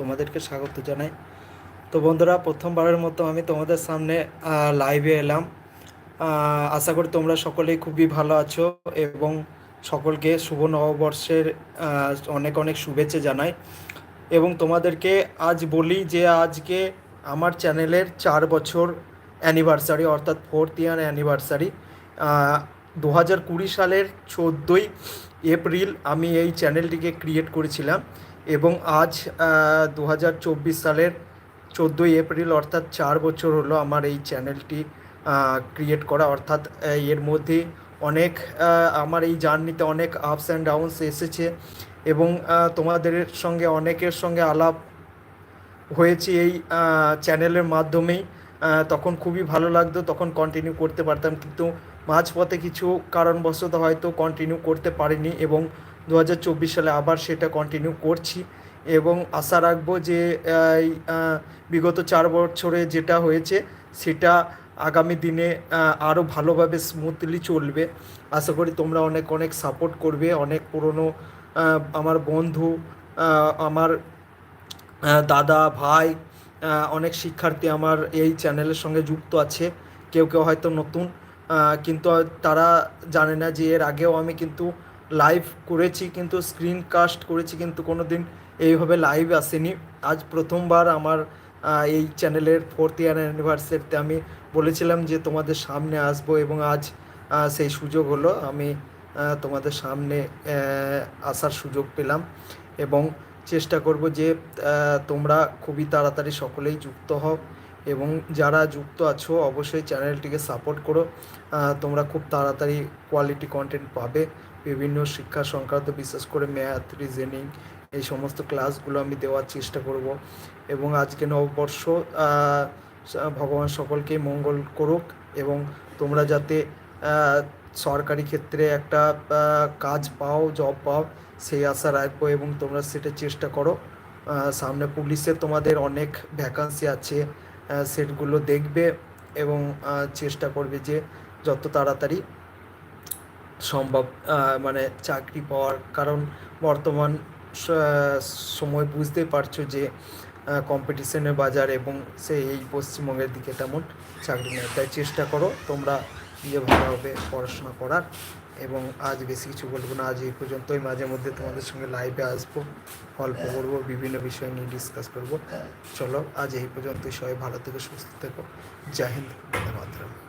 তোমাদেরকে স্বাগত জানাই। তো বন্ধুরা, প্রথমবারের মতো আমি তোমাদের সামনে লাইভে এলাম। আশা করি তোমরা সকলেই খুবই ভালো আছো এবং সকলকে শুভ নববর্ষের অনেক অনেক শুভেচ্ছা জানাই। এবং তোমাদেরকে আজ বলি যে আজকে আমার চ্যানেলের চার বছর অ্যানিভার্সারি অর্থাৎ ফোর্থ ইয়ার অ্যানিভার্সারি দু হাজার কুড়ি সালের চোদ্দোই এপ্রিল আমি এই চ্যানেলটিকে ক্রিয়েট করেছিলাম এবং আজ দু হাজার চব্বিশ সালের চোদ্দোই এপ্রিল অর্থাৎ চার বছর হলো আমার এই চ্যানেলটি ক্রিয়েট করা। অর্থাৎ এর মধ্যে অনেক আমার এই জার্নিতে অনেক আপস অ্যান্ড ডাউনস এসেছে এবং তোমাদের সঙ্গে অনেকের সঙ্গে আলাপ হয়েছে এই চ্যানেলের মাধ্যমেই। তখন খুবই ভালো লাগতো, তখন কন্টিনিউ করতে পারতাম। কিন্তু মাঝপথে কিছু কারণবশত হয়তো কন্টিনিউ করতে পারিনি এবং দু হাজার চব্বিশ সালে আবার সেটা কন্টিনিউ করছি এবং আশা রাখব যে বিগত চার বছরে যেটা হয়েছে সেটা আগামী দিনে আরও ভালোভাবে স্মুথলি চলবে। আশা করি তোমরা অনেক অনেক সাপোর্ট করবে, অনেক পুরনো আমার বন্ধু আমার দাদা, ভাই অনেক শিক্ষার্থী আমার এই চ্যানেলের সঙ্গে যুক্ত আছে। কেউ কেউ হয়তো নতুন কিন্তু তারা জানে না যে এর আগেও আমি কিন্তু লাইভ করেছি, কিন্তু স্ক্রিন কাস্ট করেছি, কিন্তু কোনো দিন এইভাবে লাইভ আসেনি। আজ প্রথমবার আমার এই চ্যানেলের ফোর্থ ইয়ার অ্যানিভার্সারিতে আমি বলেছিলাম যে তোমাদের সামনে আসব এবং আজ সেই সুযোগ হলো। আমি তোমাদের সামনে আসার সুযোগ পেলাম এবং চেষ্টা করব যে তোমরা খুবই তাড়াতাড়ি সকলেই যুক্ত হও এবং যারা যুক্ত আছো অবশ্যই চ্যানেলটিকে সাপোর্ট করো। তোমরা খুব তাড়াতাড়ি কোয়ালিটি কন্টেন্ট পাবে। বিভিন্ন শিক্ষা সংক্রান্ত বিশেষ করে ম্যাথ রিজনিং এই সমস্ত ক্লাসগুলো আমি দেওয়ার চেষ্টা করব এবং আজকে নববর্ষ ভগবান সকলকেই মঙ্গল করুক এবং তোমরা যাতে সরকারি ক্ষেত্রে একটা কাজ পাও জব পাও, সেই আশা রাখব এবং তোমরা সেটা চেষ্টা করো। সামনে পুলিশে তোমাদের অনেক ভ্যাকান্সি আছে সেটগুলো দেখবে এবং চেষ্টা করবে যে যত তাড়াতাড়ি সম্ভব মানে চাকরি পাওয়ার। কারণ বর্তমান সময় বুঝতেই পারছ যে কম্পিটিশনের বাজার এবং সে এই পশ্চিমবঙ্গের দিকে তেমন চাকরি নেই। তাই চেষ্টা করো তোমরা নিজে ভালোভাবে পড়াশোনা করার এবং আজ বেশি কিছু বলব না আজ এই পর্যন্তই। মাঝে মধ্যে তোমাদের সঙ্গে লাইভে আসব গল্প করব বিভিন্ন বিষয় নিয়ে ডিসকাস করব। চলো আজ এই পর্যন্তই। সবাই ভালো থেকে সুস্থ থেকো। জয় হিন্দ বন্দে মাতরম।